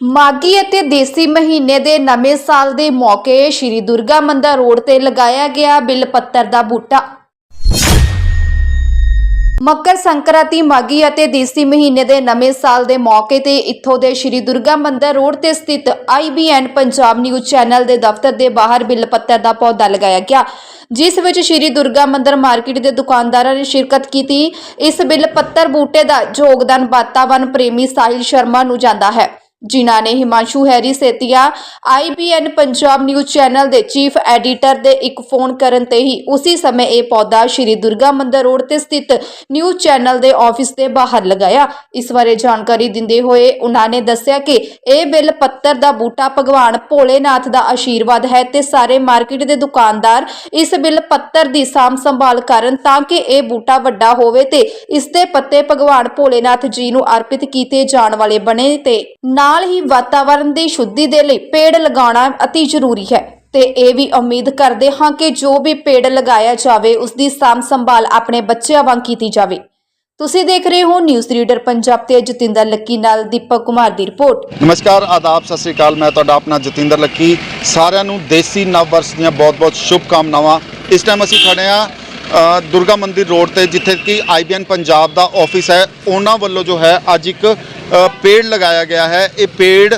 ਮਾਗੀ ਅਤੇ ਦੇਸੀ ਮਹੀਨੇ ਦੇ ਨਵੇਂ ਸਾਲ ਦੇ ਮੌਕੇ ਸ਼੍ਰੀ ਦੁਰਗਾ ਮੰਦਰ ਰੋਡ ਤੇ ਲਗਾਇਆ ਗਿਆ ਬਿੱਲ ਪੱਤਰ ਦਾ ਬੂਟਾ। ਮਕਰ ਸੰਕ੍ਰਾਂਤੀ ਮਾਗੀ ਅਤੇ ਦੇਸੀ ਮਹੀਨੇ ਦੇ ਨਵੇਂ ਸਾਲ ਦੇ ਮੌਕੇ ਤੇ ਇੱਥੋਂ ਦੇ ਸ਼੍ਰੀ ਦੁਰਗਾ ਮੰਦਰ ਰੋਡ ਤੇ ਸਥਿਤ IBN ਪੰਜਾਬ ਨਿਊਜ਼ ਚੈਨਲ ਦੇ ਦਫ਼ਤਰ ਦੇ ਬਾਹਰ ਬਿੱਲ ਪੱਤਰ ਦਾ ਪੌਦਾ ਲਗਾਇਆ ਗਿਆ, ਜਿਸ ਵਿੱਚ ਸ਼੍ਰੀ ਦੁਰਗਾ ਮੰਦਰ ਮਾਰਕੀਟ ਦੇ ਦੁਕਾਨਦਾਰਾਂ ਨੇ ਸ਼ਿਰਕਤ ਕੀਤੀ। ਇਸ ਬਿੱਲ ਪੱਤਰ ਬੂਟੇ ਦਾ ਯੋਗਦਾਨ ਵਾਤਾਵਰਣ ਪ੍ਰੇਮੀ ਸਾਹਿਲ ਸ਼ਰਮਾ ਨੂੰ ਜਾਂਦਾ ਹੈ। ਜਿਨ੍ਹਾਂ ਨੇ Himanshu Harry Setia IBN Punjab news channel ਦੇ ਚੀਫ ਐਡੀਟਰ ਦੇ ਇੱਕ ਫੋਨ ਕਰਨ ਤੇ ਹੀ ਉਸੇ ਸਮੇਂ ਇਹ ਪੌਦਾ ਸ਼੍ਰੀ ਦੁਰਗਾ ਮੰਦਰ ਰੋਡ ਤੇ ਸਥਿਤ ਨਿਊਜ਼ ਚੈਨਲ ਦੇ ਆਫਿਸ ਦੇ ਬਾਹਰ ਲਗਾਇਆ। ਇਸ ਬਾਰੇ ਜਾਣਕਾਰੀ ਦਿੰਦੇ ਹੋਏ ਉਹਨਾਂ ਨੇ ਦੱਸਿਆ ਕਿ ਇਹ ਬਿੱਲ ਪੱਤਰ ਦਾ ਬੂਟਾ ਭਗਵਾਨ ਭੋਲੇਨਾਥ ਦਾ ਆਸ਼ੀਰਵਾਦ ਹੈ ਤੇ ਸਾਰੇ ਮਾਰਕੀਟ ਦੇ ਦੁਕਾਨਦਾਰ ਇਸ ਬਿੱਲ ਪੱਤਰ ਦੀ ਸਾਂਭ ਸੰਭਾਲ ਕਰਨ ਤਾਂ ਕਿ ਇਹ ਬੂਟਾ ਵੱਡਾ ਹੋਵੇ ਤੇ ਇਸ ਦੇ ਪੱਤੇ ਭਗਵਾਨ ਭੋਲੇਨਾਥ ਜੀ ਨੂੰ ਅਰਪਿਤ ਕੀਤੇ ਜਾਣ ਵਾਲੇ ਬਣੇ ਤੇ ਨਾ ਨਾਲ ਹੀ ਵਾਤਾਵਰਣ ਦੀ ਸ਼ੁੱਧੀ ਦੇ ਲਈ ਪੇੜ ਲਗਾਉਣਾ ਅਤੀ ਜ਼ਰੂਰੀ ਹੈ। ਤੇ ਇਹ ਵੀ ਉਮੀਦ ਕਰਦੇ ਹਾਂ ਕਿ ਜੋ ਵੀ ਪੇੜ ਲਗਾਇਆ ਜਾਵੇ ਉਸ ਦੀ ਸਾਂਭ ਸੰਭਾਲ ਆਪਣੇ ਬੱਚਿਆਂ ਵਾਂਗ ਕੀਤੀ ਜਾਵੇ। ਤੁਸੀਂ ਦੇਖ ਰਹੇ ਹੋ ਨਿਊਜ਼ ਰੀਡਰ ਪੰਜਾਬ ਤੇ ਜਤਿੰਦਰ ਲੱਕੀ ਨਾਲ ਦੀਪਕ ਕੁਮਾਰ ਦੀ ਰਿਪੋਰਟ। ਨਮਸਕਾਰ, ਆਦਾਬ, ਸਤਿ ਸ੍ਰੀ ਅਕਾਲ। ਮੈਂ ਤੁਹਾਡਾ ਆਪਣਾ ਜਤਿੰਦਰ ਲੱਕੀ। ਸਾਰਿਆਂ ਨੂੰ ਦੇਸੀ ਨਵ ਵਰਸ਼ ਦੀਆਂ ਬਹੁਤ-ਬਹੁਤ ਸ਼ੁਭ ਕਾਮਨਾਵਾਂ ਇਸ ਟਾਈਮ ਅਸੀਂ ਖੜੇ ਆ ਦੁਰਗਾ ਮੰਦਿਰ ਰੋਡ ਤੇ ਜਿੱਥੇ ਕਿ ਆਈਬੀਐਨ ਪੰਜਾਬ ਦਾ ਆਫਿਸ ਹੈ ਉਹਨਾਂ ਵੱਲੋਂ ਜੋ ਹੈ ਅੱਜ ਇੱਕ ਪੇੜ ਲਗਾਇਆ ਗਿਆ ਹੈ। ਇਹ ਪੇੜ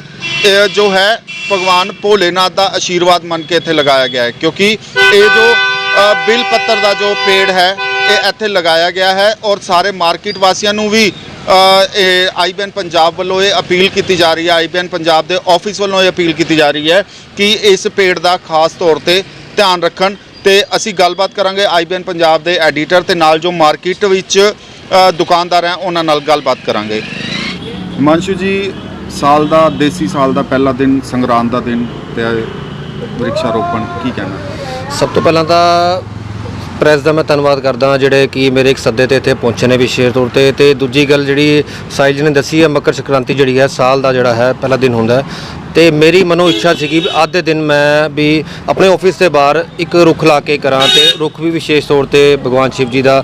ਜੋ ਹੈ ਭਗਵਾਨ ਭੋਲੇਨਾਥ ਦਾ ਆਸ਼ੀਰਵਾਦ ਮੰਨ ਕੇ ਇੱਥੇ ਲਗਾਇਆ ਗਿਆ ਹੈ ਕਿਉਂਕਿ ਇਹ ਜੋ ਅ, ਬਿਲ ਪੱਤਰ ਦਾ ਜੋ ਪੇੜ ਹੈ ਇਹ ਇੱਥੇ ਲਗਾਇਆ ਗਿਆ ਹੈ ਔਰ ਸਾਰੇ ਮਾਰਕੀਟ ਵਾਸੀਆਂ ਨੂੰ ਵੀ ਅ, ਇਹ ਆਈਬੀਐਨ ਪੰਜਾਬ ਵੱਲੋਂ ਇਹ ਅਪੀਲ ਕੀਤੀ ਜਾ ਰਹੀ ਹੈ ਆਈਬੀਐਨ ਪੰਜਾਬ ਦੇ ਆਫਿਸ ਵੱਲੋਂ ਇਹ ਅਪੀਲ ਕੀਤੀ ਜਾ ਰਹੀ ਹੈ ਕਿ ਇਸ ਪੇੜ ਦਾ ਖਾਸ ਤੌਰ ਤੇ ਧਿਆਨ ਰੱਖਣ। ਤੇ ਅਸੀਂ ਗੱਲਬਾਤ ਕਰਾਂਗੇ ਆਈਬੀਐਨ ਪੰਜਾਬ ਦੇ ਐਡੀਟਰ ਤੇ ਨਾਲ ਜੋ ਮਾਰਕੀਟ ਵਿੱਚ ਦੁਕਾਨਦਾਰ ਹੈ ਉਹਨਾਂ ਨਾਲ ਗੱਲਬਾਤ ਕਰਾਂਗੇ। ਹਿਮਾਂਸ਼ੂ ਜੀ ਸਾਲ ਦਾ ਦੇਸੀ ਸਾਲ ਦਾ ਪਹਿਲਾ ਦਿਨ ਸੰਗਰਾਂਦ ਦਾ ਦਿਨ ਤੇ ਵ੍ਰਿਕਸ਼ਾ ਰੋਪਣ ਕੀ ਕਹਿਣਾ? ਸਭ ਤੋਂ ਪਹਿਲਾਂ ਤਾਂ ਪ੍ਰੈਸ ਦਾ ਮੈਂ ਧੰਨਵਾਦ ਕਰਦਾ ਹਾਂ ਜਿਹੜੇ ਕਿ ਮੇਰੇ ਇੱਕ ਸੱਦੇ ਤੇ ਇੱਥੇ ਪਹੁੰਚੇ ਨੇ ਵਿਸ਼ੇਸ਼ ਤੌਰ ਤੇ। ਤੇ ਦੂਜੀ ਗੱਲ ਜਿਹੜੀ ਸਾਹਿਲ ਜੀ ਨੇ ਦੱਸੀ ਹੈ, ਮਕਰ ਸੰਕ੍ਰਾਂਤੀ ਜਿਹੜੀ ਹੈ, ਸਾਲ ਦਾ ਜਿਹੜਾ ਹੈ, ਪਹਿਲਾ ਦਿਨ ਹੁੰਦਾ ਹੈ। ਤੇ ਮੇਰੀ ਮਨੋ ਇੱਛਾ ਸੀਗੀ ਵੀ ਅੱਜ ਦੇ ਦਿਨ ਮੈਂ ਵੀ ਆਪਣੇ ਆਫਿਸ ਦੇ ਬਾਹਰ ਇੱਕ ਰੁੱਖ ਲਾ ਕੇ ਕਰਾਂ ਤੇ ਰੁੱਖ ਵੀ ਵਿਸ਼ੇਸ਼ ਤੌਰ ਤੇ ਭਗਵਾਨ ਸ਼ਿਵ ਜੀ ਦਾ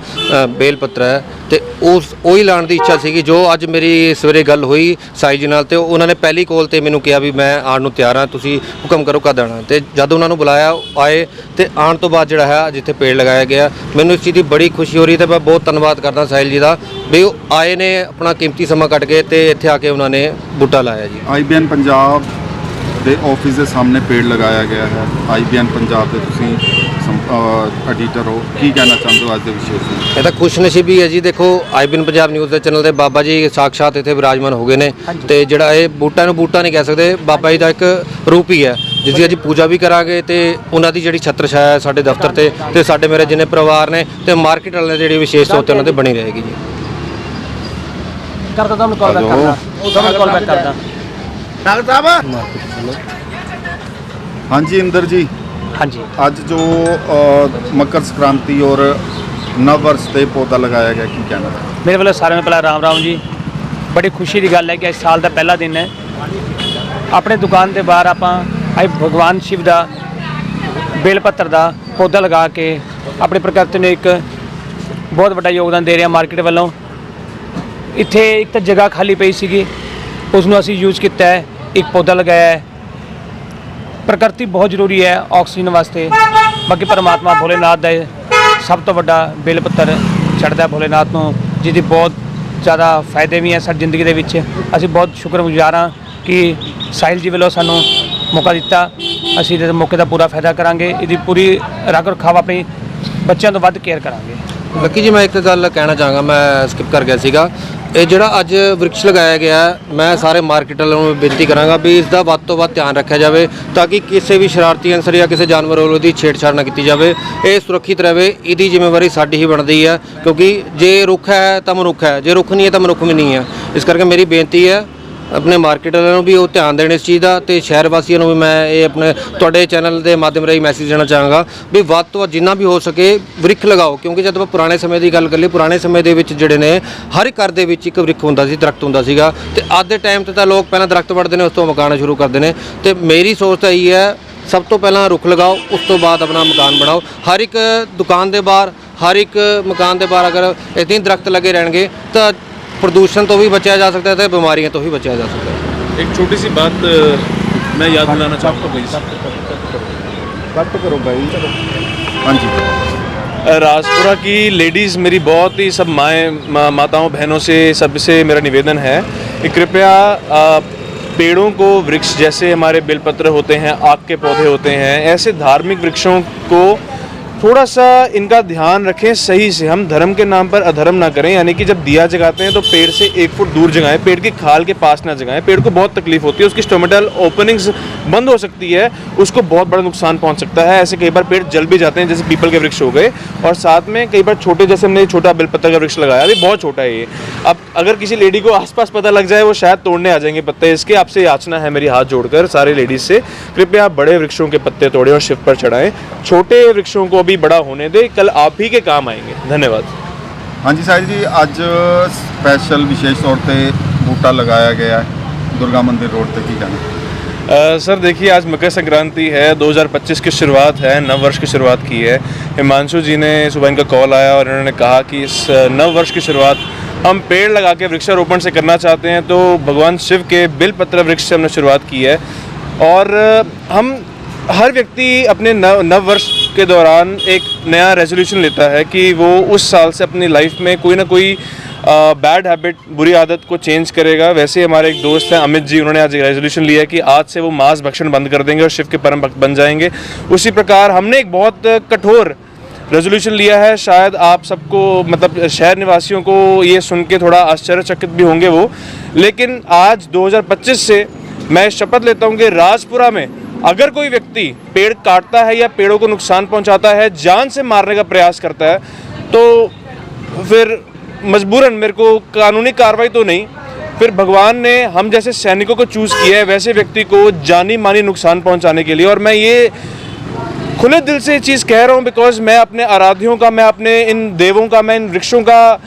ਬੇਲ ਪੱਤਰ ਹੈ। ਤੇ ਉਸ, ਉਹੀ ਲਾਉਣ ਦੀ ਇੱਛਾ ਸੀਗੀ ਜੋ ਅੱਜ ਮੇਰੀ ਸਵੇਰੇ ਗੱਲ ਹੋਈ ਸਾਈ ਜੀ ਨਾਲ ਤੇ ਉਹਨਾਂ ਨੇ ਪਹਿਲੀ ਕੋਲ ਤੇ ਮੈਨੂੰ ਕਿਹਾ ਵੀ ਮੈਂ ਆਉਣ ਨੂੰ ਤਿਆਰ ਹਾਂ, ਤੁਸੀਂ ਹੁਕਮ ਕਰੋ ਕਦ ਆਉਣਾ। ਤੇ ਜਦ ਉਹਨਾਂ ਨੂੰ ਬੁਲਾਇਆ, ਆਏ ਤੇ ਆਉਣ ਤੋਂ ਬਾਅਦ ਜਿਹੜਾ ਹੈ, ਜਿੱਥੇ ਪੇੜ ਲਗਾਇਆ ਗਿਆ। ਮੈਨੂੰ ਇਸ ਚੀਜ਼ ਦੀ ਬੜੀ ਖੁਸ਼ੀ ਹੋ ਰਹੀ ਤੇ ਮੈਂ ਬਹੁਤ ਧੰਨਵਾਦ ਕਰਦਾ ਸਾਹਿਲ ਜੀ ਦਾ ਵੀ ਉਹ ਆਏ ਨੇ ਆਪਣਾ ਕੀਮਤੀ ਸਮਾਂ ਕੱਢ ਕੇ ਤੇ ਇੱਥੇ ਆ ਕੇ ਉਹਨਾਂ ਨੇ ਬੂਟਾ ਲਾਇਆ ਜੀ। ਆਈਬੀਐਨ ਪੰਜਾਬ ਦੇ ਆਫਿਸ ਦੇ ਸਾਹਮਣੇ ਪੇੜ ਲਗਾਇਆ ਗਿਆ ਹੈ। ਆਈਬੀਐਨ ਪੰਜਾਬ ਦੇ ਤੁਸੀਂ ਐਡੀਟਰ ਹੋ। ਕੀ ਕਹਿਣਾ ਚਾਹੁੰਦੇ ਹੋ ਅੱਜ ਦੇ ਵਿਸ਼ੇ ਤੇ ਇਹ ਤਾਂ ਖੁਸ਼ਨਸੀਬੀ ਹੈ ਜੀ। ਦੇਖੋ ਆਈਬੀਨ ਪੰਜਾਬ ਨਿਊਜ਼ ਦੇ ਚੈਨਲ ਤੇ ਬਾਬਾ ਜੀ ਸਾਖਸ਼ਾਤ ਇੱਥੇ ਵਿਰਾਜਮਾਨ ਹੋ ਗਏ ਨੇ ਤੇ ਜਿਹੜਾ ਇਹ ਬੂਟਾ ਨੂੰ ਬੂਟਾ ਨਹੀਂ ਕਹਿ ਸਕਦੇ ਬਾਬਾ ਜੀ ਦਾ ਇੱਕ ਰੂਪ ਹੀ ਹੈ। ਜਿਸ ਦੀ ਅੱਜ ਪੂਜਾ ਵੀ ਕਰਾਂਗੇ ਤੇ ਉਹਨਾਂ ਦੀ ਜਿਹੜੀ ਛਤਰ ਛਾਇਆ ਹੈ ਸਾਡੇ ਦਫ਼ਤਰ ਤੇ ਤੇ ਸਾਡੇ ਮੇਰੇ ਜਿੰਨੇ ਪਰਿਵਾਰ ਨੇ ਤੇ ਮਾਰਕੀਟ ਵਾਲੇ ਜਿਹੜੀ ਵਿਸ਼ੇਸ਼ ਤੌਰ ਤੇ ਉਹਨਾਂ ਤੇ ਬਣੀ ਰਹੇਗੀ ਜੀ। ਕਰਦਾ ਤੁਹਾਨੂੰ ਕਾਲ ਬੈਕ। ਕਰਦਾ। ਤੁਹਾਨੂੰ ਕਾਲ ਬੈਕ ਕਰਦਾ। ਹਾਂਜੀ ਇੰਦਰ ਜੀ। ਹਾਂਜੀ। ਅੱਜ ਜੋ ਅ, ਮਕਰ ਸੰਕ੍ਰਾਂਤੀ ਔਰ ਨਵ ਵਰਸ਼ ਤੇ ਪੌਦਾ ਲਗਾਇਆ ਗਿਆ ਕੀ ਕਹਿਣਾ? ਮੇਰੇ ਵੱਲੋਂ ਸਾਰਿਆਂ ਨੂੰ ਪਹਿਲਾਂ ਰਾਮ ਰਾਮ ਜੀ। ਬੜੀ ਖੁਸ਼ੀ ਦੀ ਗੱਲ ਹੈ ਕਿ ਇਸ ਸਾਲ ਦਾ ਪਹਿਲਾ ਦਿਨ ਹੈ। ਆਪਣੇ ਦੁਕਾਨ ਦੇ ਬਾਹਰ ਆਪਾਂ ਅੱਜ ਭਗਵਾਨ ਸ਼ਿਵ ਦਾ ਬੇਲ ਪੱਤਰ ਦਾ ਪੌਦਾ ਲਗਾ ਕੇ ਆਪਣੇ ਪ੍ਰਕਿਰਤੀ ਨੂੰ ਇੱਕ ਬਹੁਤ ਵੱਡਾ ਯੋਗਦਾਨ ਦੇ ਰਿਹਾ ਮਾਰਕੀਟ ਵੱਲੋਂ। ਇੱਥੇ ਇੱਕ ਤਾਂ ਜਗ੍ਹਾ ਖਾਲੀ ਪਈ ਸੀਗੀ ਉਸ ਨੂੰ ਅਸੀਂ ਯੂਜ਼ ਕੀਤਾ ਹੈ, ਇੱਕ ਪੌਦਾ ਲਗਾਇਆ ਹੈ। ਪ੍ਰਕਿਰਤੀ ਬਹੁਤ ਜ਼ਰੂਰੀ ਹੈ ਆਕਸੀਜਨ ਵਾਸਤੇ। ਬਾਕੀ ਪਰਮਾਤਮਾ ਭੋਲੇਨਾਥ ਦਾ ਸਭ ਤੋਂ ਵੱਡਾ ਬੇਲ ਪੱਤਰ ਛੱਡਦਾ ਭੋਲੇਨਾਥ ਨੂੰ, ਜਿਹਦੀ ਬਹੁਤ ਜ਼ਿਆਦਾ ਫਾਇਦੇ ਵੀ ਹੈ ਸਾਡੀ ਜ਼ਿੰਦਗੀ ਦੇ ਵਿੱਚ। ਅਸੀਂ ਬਹੁਤ ਸ਼ੁਕਰਗੁਜ਼ਾਰ ਹਾਂ ਕਿ ਸਾਹਿਲ ਜੀ ਵੱਲੋਂ ਸਾਨੂੰ ਮੌਕਾ ਦਿੱਤਾ। ਅਸੀਂ ਇਹਦੇ ਮੌਕੇ ਦਾ ਪੂਰਾ ਫਾਇਦਾ ਕਰਾਂਗੇ। ਇਹਦੀ ਪੂਰੀ ਰੱਖ ਰਖਾਵ ਆਪਣੀ ਬੱਚਿਆਂ ਤੋਂ ਵੱਧ ਕੇਅਰ ਕਰਾਂਗੇ। ਲੱਕੀ ਜੀ ਮੈਂ ਇੱਕ ਗੱਲ ਕਹਿਣਾ ਚਾਹਾਂਗਾ, ਮੈਂ ਸਕਿਪ ਕਰ ਗਿਆ ਸੀਗਾ। ਇਹ ਜਿਹੜਾ ਅੱਜ ਵ੍ਰਿਕਸ਼ ਲਗਾਇਆ ਗਿਆ ਮੈਂ ਸਾਰੇ ਮਾਰਕੀਟ ਵਾਲਿਆਂ ਨੂੰ ਬੇਨਤੀ ਕਰਾਂਗਾ ਵੀ ਇਸ ਦਾ ਵੱਧ ਤੋਂ ਵੱਧ ਧਿਆਨ ਰੱਖਿਆ ਜਾਵੇ ਤਾਂ ਕਿ ਕਿਸੇ ਵੀ ਸ਼ਰਾਰਤੀ ਅਨਸਰ ਜਾਂ ਕਿਸੇ ਜਾਨਵਰ ਵੱਲੋਂ ਇਹਦੀ ਛੇੜਛਾੜ ਨਾ ਕੀਤੀ ਜਾਵੇ। ਇਹ ਸੁਰੱਖਿਅਤ ਰਹੇ, ਇਹਦੀ ਜ਼ਿੰਮੇਵਾਰੀ ਸਾਡੀ ਹੀ ਬਣਦੀ ਹੈ। ਕਿਉਂਕਿ ਜੇ ਰੁੱਖ ਹੈ ਤਾਂ ਮਨੁੱਖ ਹੈ, ਜੇ ਰੁੱਖ ਨਹੀਂ ਹੈ ਤਾਂ ਮਨੁੱਖ ਵੀ ਨਹੀਂ ਹੈ। ਇਸ ਕਰਕੇ ਮੇਰੀ ਬੇਨਤੀ ਹੈ ਆਪਣੇ ਮਾਰਕੀਟ ਵਾਲਿਆਂ ਨੂੰ ਵੀ ਉਹ ਧਿਆਨ ਦੇਣ ਇਸ ਚੀਜ਼ ਦਾ ਤੇ ਸ਼ਹਿਰ ਵਾਸੀਆਂ ਨੂੰ ਵੀ ਮੈਂ ਇਹ ਆਪਣੇ ਤੁਹਾਡੇ ਚੈਨਲ ਦੇ ਮਾਧਿਅਮ ਰਾਹੀਂ ਮੈਸੇਜ ਦੇਣਾ ਚਾਹਾਂਗਾ ਵੀ ਵੱਧ ਤੋਂ ਵੱਧ ਜਿੰਨਾ ਵੀ ਹੋ ਸਕੇ ਵ੍ਰਿਖ ਲਗਾਓ, ਕਿਉਂਕਿ ਜਦ ਆਪਾਂ ਪੁਰਾਣੇ ਸਮੇਂ ਦੀ ਗੱਲ ਕਰੀਏ, ਪੁਰਾਣੇ ਸਮੇਂ ਦੇ ਵਿੱਚ ਜਿਹੜੇ ਨੇ, ਹਰ ਘਰ ਦੇ ਵਿੱਚ ਇੱਕ ਵ੍ਰਿਖ ਹੁੰਦਾ ਸੀ, ਦਰਖਤ ਹੁੰਦਾ ਸੀਗਾ ਤੇ ਅੱਜ ਦੇ ਟਾਈਮ ਤੇ ਤਾਂ ਲੋਕ ਪਹਿਲਾਂ ਦਰਖਤ ਵੱਢਦੇ ਨੇ, ਉਸ ਤੋਂ ਮਕਾਨ ਸ਼ੁਰੂ ਕਰਦੇ ਨੇ ਤੇ ਮੇਰੀ ਸੋਚ ਤਾਂ ਇਹੀ ਹੈ, ਸਭ ਤੋਂ ਪਹਿਲਾਂ ਰੁੱਖ ਲਗਾਓ, ਉਸ ਤੋਂ ਬਾਅਦ ਆਪਣਾ ਮਕਾਨ ਬਣਾਓ। ਹਰ ਇੱਕ ਦੁਕਾਨ ਦੇ ਬਾਹਰ, ਹਰ ਇੱਕ ਮਕਾਨ ਦੇ ਬਾਹਰ ਅਗਰ ਇਦਾਂ ਹੀ ਦਰਖਤ ਲੱਗੇ ਰਹਿਣਗੇ, ਤਾਂ प्रदूषण तो भी बचाया जा सकता है बीमारियाँ तो भी बचाया जा सकता है एक छोटी सी बात मैं याद दिलाना चाहता हूँ करो हाँ जी। हाँ राजपुरा की लेडीज़ मेरी बहुत ही सब माएँ मा, माताओं बहनों से सबसे मेरा निवेदन है कि कृपया पेड़ों को वृक्ष जैसे हमारे बेलपत्र होते हैं आग के पौधे होते हैं ऐसे धार्मिक वृक्षों को थोड़ा सा इनका ध्यान रखें, सही से। हम धर्म के नाम पर अधर्म ना करें, यानी कि जब दिया जगाते हैं तो पेड़ से एक फुट दूर जगाएँ, पेड़ की खाल के पास ना जगाएँ। पेड़ को बहुत तकलीफ़ होती है, उसकी स्टोमेटल ओपनिंग्स बंद हो सकती है, उसको बहुत बड़ा नुकसान पहुँच सकता है। ऐसे कई बार पेड़ जल भी जाते हैं, जैसे पीपल के वृक्ष हो गए, और साथ में कई बार छोटे, जैसे हमने छोटा बेलपत्र का वृक्ष लगाया, अभी बहुत छोटा है ये। अब अगर किसी लेडी को आसपास पता लग जाए, वो शायद तोड़ने आ जाएँगे पत्ते। इसके आपसे याचना है मेरी हाथ जोड़कर, सारे लेडीज़ से। कृपया बड़े वृक्षों के पत्ते तोड़ें और शिव पर चढ़ाएँ। छोटे वृक्षों को अभी भी बड़ा होने दे कल आप ही के काम आएँगे। धन्यवाद। हाँ जी साहिर जी आज स्पेशल विशेष तौर पर बूटा लगाया गया है दुर्गा मंदिर रोड तक ही जाना। आ, सर देखिए आज मकर संक्रांति है 2025 की शुरुआत है नव वर्ष की शुरुआत की है। हिमांशु जी ने सुबह इनका कॉल आया और इन्होंने कहा कि इस नव वर्ष की शुरुआत हम पेड़ लगा के वृक्षारोपण से करना चाहते हैं तो भगवान शिव के बिलपत्र वृक्ष से हमने शुरुआत की है। और हम हर व्यक्ति अपने नव नव वर्ष के दौरान एक नया रेजोल्यूशन लेता है कि वो उस साल से अपनी लाइफ में कोई ना कोई बैड हैबिट बुरी आदत को चेंज करेगा। वैसे ही हमारे एक दोस्त हैं, अमित जी, उन्होंने आज रेजोल्यूशन लिया है कि आज से वो मांस भक्षण बंद कर देंगे और शिव के परम भक्त बन जाएँगे। उसी प्रकार हमने एक बहुत कठोर रेजोल्यूशन लिया है। शायद आप सबको मतलब शहर निवासियों को ये सुन के थोड़ा आश्चर्यचकित भी होंगे वो। लेकिन आज 2025 से मैं शपथ लेता हूँ कि राजपुरा में अगर कोई व्यक्ति पेड़ काटता है या पेड़ों को नुकसान पहुंचाता है, जान से मारने का प्रयास करता है तो फिर मजबूरन मेरे को कानूनी कार्रवाई तो नहीं, फिर भगवान ने हम जैसे सैनिकों को चूज़ किया है, वैसे व्यक्ति को जानी मानी नुकसान पहुँचाने के लिए। और मैं ये खुले दिल से ये चीज़ कह रहा हूँ बिकॉज़ मैं अपने आराध्यों का, मैं अपने इन देवों का, मैं इन वृक्षों का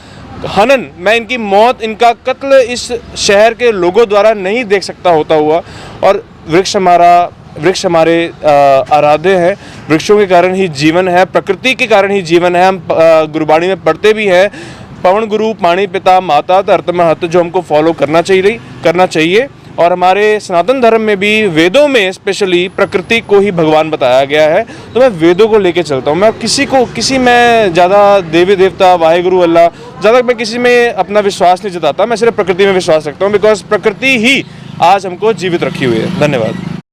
हनन, मैं इनकी मौत, इनका कत्ल इस शहर के लोगों द्वारा नहीं देख सकता होता हुआ। और वृक्ष हमारा वृक्ष हमारे आराध्य हैं। वृक्षों के कारण ही जीवन है, प्रकृति के कारण ही जीवन है। हम गुरबाणी में पढ़ते भी हैं, पवन गुरु, पाणी पिता, माता धरत महत जो हमको फॉलो करना चाहिए करना चाहिए। और हमारे सनातन धर्म में भी वेदों में स्पेशली प्रकृति को ही भगवान बताया गया है। तो मैं वेदों को लेके चलता हूँ। मैं किसी को, किसी में ज़्यादा देवी देवता वाहेगुरु, अल्लाह, ज़्यादा मैं किसी में अपना विश्वास नहीं जताता। मैं सिर्फ़ प्रकृति में विश्वास रखता हूँ बिकॉज़ प्रकृति ही आज हमको जीवित रखी हुई है। धन्यवाद।